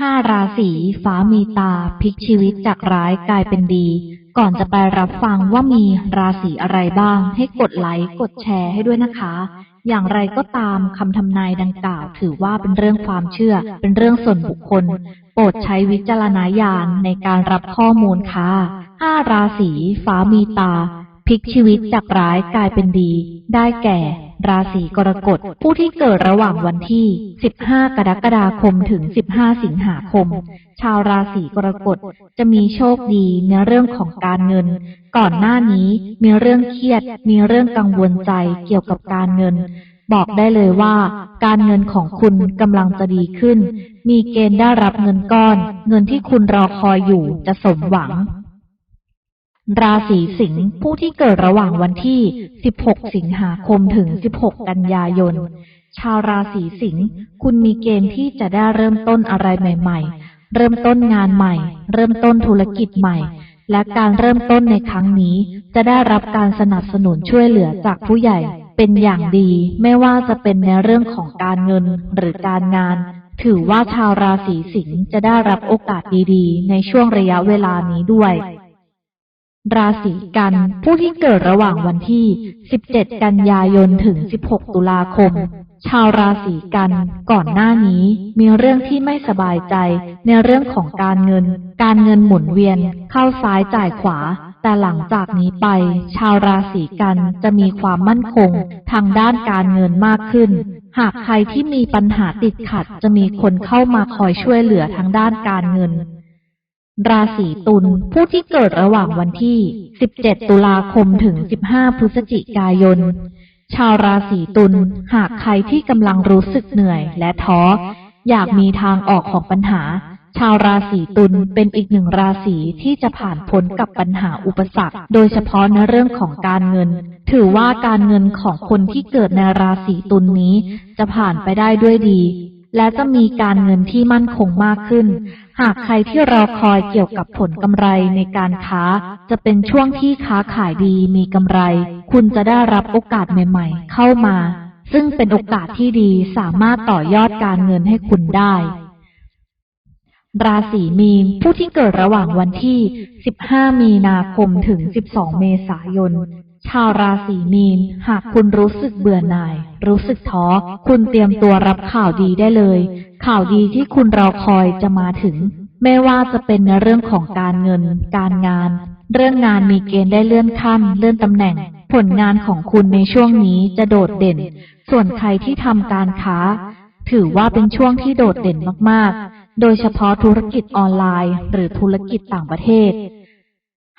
ห้าราศีฟ้ามีตาพลิกชีวิตจากร้ายกลายเป็นดี ก่อนจะไปรับฟังว่ามีราศีอะไรบ้าง ให้กดไลค์กดแชร์ให้ด้วยนะคะ อย่างไรก็ตามคำทำนายดังกล่าว ถือว่าเป็นเรื่องความเชื่อ เป็นเรื่องส่วนบุคคล โปรดใช้วิจารณญาณในการรับข้อมูลค่ะห้าราศีฟ้ามีตาพลิกชีวิตจากร้ายกลายเป็นดี ได้แก่ ราศีกรกฎ ผู้ที่เกิดระหว่างวันที่ 15 กรกฎาคมถึง 15 สิงหาคม ชาวราศีกรกฎจะมีโชคดีในเรื่องของการเงิน ก่อนหน้านี้มีเรื่องเครียด มีเรื่องกังวลใจเกี่ยวกับการเงิน บอกได้เลยว่า การเงินของคุณกำลังจะดีขึ้น มีเกณฑ์ได้รับเงินก้อน เงินที่คุณรอคอยอยู่จะสมหวัง ราศีสิงห์ผู้ที่เกิดระหว่างวันที่ 16 สิงหาคมถึง 16 กันยายน ชาวราศีสิงห์คุณมีเกณฑ์ที่จะได้เริ่มต้นอะไรใหม่ ๆ เริ่มต้นงานใหม่ เริ่มต้นธุรกิจใหม่ และการเริ่มต้นในครั้งนี้ จะได้รับการสนับสนุนช่วยเหลือจากผู้ใหญ่ เป็นอย่างดี ไม่ว่าจะเป็นในเรื่องของการเงินหรือการงาน ถือว่าชาวราศีสิงห์จะได้รับโอกาสดีๆ ในช่วงระยะเวลานี้ด้วย ราศีกัน ผู้ที่เกิดระหว่างวันที่ 17 กันยายนถึง 16 ตุลาคม ชาวราศีกัน ก่อนหน้านี้มีเรื่องที่ไม่สบายใจในเรื่องของการเงิน การเงินหมุนเวียน เข้าซ้ายจ่ายขวา แต่หลังจากนี้ไป ชาวราศีกันจะมีความมั่นคง ทางด้านการเงินมากขึ้น หากใครที่มีปัญหาติดขัดจะมีคนเข้ามาคอยช่วยเหลือทางด้านการเงิน ราศีตุลผู้ที่เกิดระหว่างวันที่ 17 ตุลาคมถึง 15 พฤศจิกายน ชาวราศีตุลหากใครที่กำลังรู้สึกเหนื่อยและท้อ อยากมีทางออกของปัญหา ชาวราศีตุลเป็นอีกหนึ่งราศีที่จะผ่านพ้นกับปัญหาอุปสรรค โดยเฉพาะในเรื่องของการเงิน ถือว่าการเงินของคนที่เกิดในราศีตุลนี้จะผ่านไปได้ด้วยดีและจะมีการเงินที่มั่นคงมากขึ้น หากใครที่รอคอยเกี่ยวกับผลกำไรในการค้า จะเป็นช่วงที่ค้าขายดีมีกำไร คุณจะได้รับโอกาสใหม่ ๆ เข้ามา ซึ่งเป็นโอกาสที่ดีสามารถต่อยอดการเงินให้คุณได้ราศีมีน ผู้ที่เกิดระหว่างวันที่ 15 มีนาคมถึง 12 เมษายน ชาวราศีมีน หากคุณรู้สึกเบื่อหน่าย รู้สึกท้อ คุณเตรียมตัวรับข่าวดีได้เลย ข่าวดีที่คุณรอคอยจะมาถึง ไม่ว่าจะเป็นในเรื่องของการเงิน การงาน เรื่องงานมีเกณฑ์ได้เลื่อนขั้น เลื่อนตำแหน่ง ผลงานของคุณในช่วงนี้จะโดดเด่น ส่วนใครที่ทำการค้า ถือว่าเป็นช่วงที่โดดเด่นมากๆ โดยเฉพาะธุรกิจออนไลน์ หรือธุรกิจต่างประเทศ